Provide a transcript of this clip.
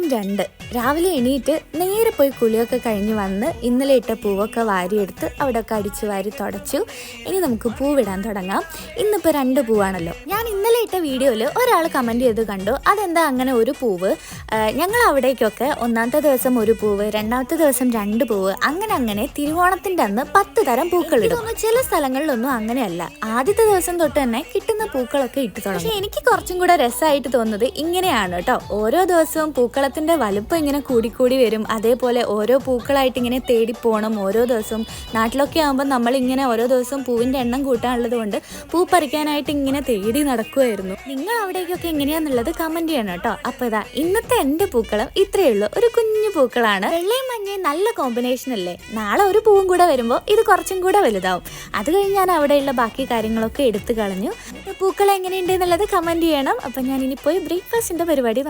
ദിവസം രണ്ട്. രാവിലെ എണീറ്റ് നേരെ പോയി കുളിയൊക്കെ കഴിഞ്ഞ് വന്ന് ഇന്നലെ ഇട്ട പൂവൊക്കെ വാരിയെടുത്ത് അവിടെയൊക്കെ അടിച്ചു വാരി തുടച്ചു. ഇനി നമുക്ക് പൂവിടാൻ തുടങ്ങാം. ഇന്നിപ്പോൾ രണ്ട് പൂവാണല്ലോ. ഞാൻ ഇന്നലെ ഇട്ട വീഡിയോയിൽ ഒരാൾ കമന്റ് ചെയ്ത് കണ്ടു. അതെന്താ അങ്ങനെ ഒരു പൂവ്? ഞങ്ങൾ അവിടേക്കൊക്കെ ഒന്നാമത്തെ ദിവസം ഒരു പൂവ് രണ്ടാമത്തെ ദിവസം രണ്ട് പൂവ് അങ്ങനെ അങ്ങനെ തിരുവോണത്തിന്റെ അന്ന് പത്ത് തരം പൂക്കൾ ഇടും. ചില സ്ഥലങ്ങളിലൊന്നും അങ്ങനെയല്ല. ആദ്യത്തെ ദിവസം തൊട്ട് തന്നെ കിട്ടുന്ന പൂക്കളൊക്കെ ഇട്ട് തുടങ്ങും. പക്ഷേ എനിക്ക് കുറച്ചും കൂടെ രസമായിട്ട് തോന്നുന്നത് ഇങ്ങനെയാണ് കേട്ടോ. ഓരോ ദിവസവും പൂക്കളത്തിന്റെ വലുപ്പം ഇങ്ങനെ കൂടിക്കൂടി വരും. അതേപോലെ ഓരോ പൂക്കളായിട്ട് ഇങ്ങനെ തേടി ഓരോ ദിവസവും നാട്ടിലൊക്കെ ആകുമ്പോൾ നമ്മളിങ്ങനെ ഓരോ ദിവസവും പൂവിന്റെ എണ്ണം കൂട്ടാനുള്ളത് കൊണ്ട് പൂ പറിക്കാനായിട്ട് ഇങ്ങനെ തേടി നടക്കുമായിരുന്നു നിങ്ങൾ അവിടേക്കൊക്കെ എങ്ങനെയാണെന്നുള്ളത് കമന്റ് ചെയ്യണം കേട്ടോ. അപ്പോൾ ഇതാ ഇന്നത്തെ എന്റെ പൂക്കളം ഇത്രയേ ഉള്ളൂ. ഒരു കുഞ്ഞു പൂക്കളാണ്. വെള്ളയും മഞ്ഞയും നല്ല കോമ്പിനേഷൻ അല്ലേ? നാളെ ഒരു പൂവും കൂടെ വരുമ്പോൾ ഇത് കുറച്ചും കൂടെ വലുതാവും. അത് കഴിഞ്ഞ് ഞാൻ അവിടെയുള്ള ബാക്കി കാര്യങ്ങളൊക്കെ എടുത്തു കളഞ്ഞു. പൂക്കൾ എങ്ങനെയുണ്ട് എന്നുള്ളത് കമന്റ് ചെയ്യണം. അപ്പം ഞാൻ ഇനി പോയി ബ്രേക്ക്ഫാസ്റ്റിന്റെ പരിപാടി നോക്കാം.